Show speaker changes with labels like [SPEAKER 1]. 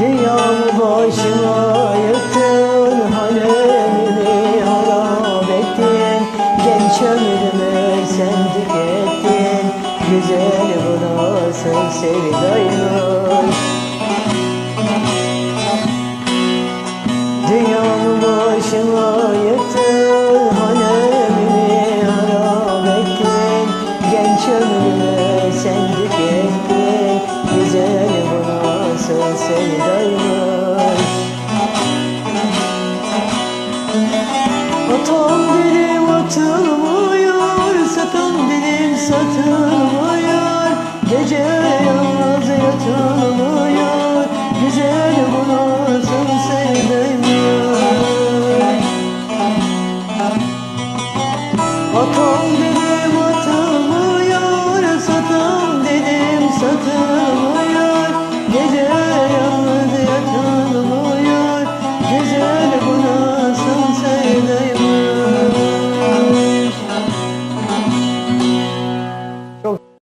[SPEAKER 1] Dünyam başıma yıktın Halemimi harap ettin. Genç ömrümü sen tükettin Güzel bu nasıl sevdaymış sevdayım Otom